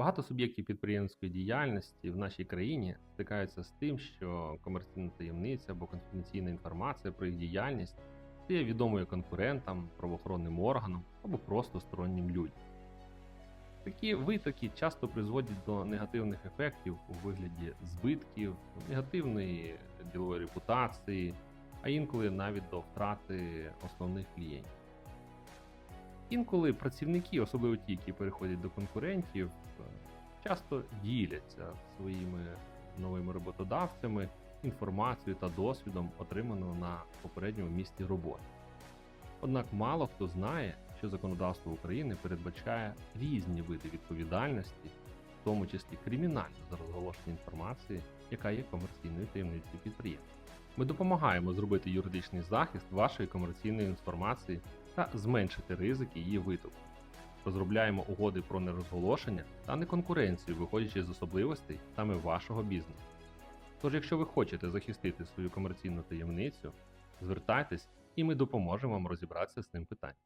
Багато суб'єктів підприємницької діяльності в нашій країні стикаються з тим, що комерційна таємниця або конфіденційна інформація про їх діяльність стає відомою конкурентам, правоохоронним органам або просто стороннім людям. Такі витоки часто призводять до негативних ефектів у вигляді збитків, негативної ділової репутації, а інколи навіть до втрати основних клієнтів. Інколи працівники, особливо ті, які переходять до конкурентів, е, часто діляться своїми новими роботодавцями інформацією та досвідом, отриманою на попередньому місці роботи. Однак мало хто знає, що законодавство України передбачає різні види відповідальності, в тому числі кримінальну за розголошення інформації, яка є комерційною таємницею підприємства. Ми допомагаємо зробити юридичний захист вашої комерційної інформації та зменшити ризики її витоку. Розробляємо угоди про нерозголошення та неконкуренцію, виходячи з особливостей саме вашого бізнесу. Тож, якщо ви хочете захистити свою комерційну таємницю, звертайтесь і ми допоможемо вам розібратися з цим питанням.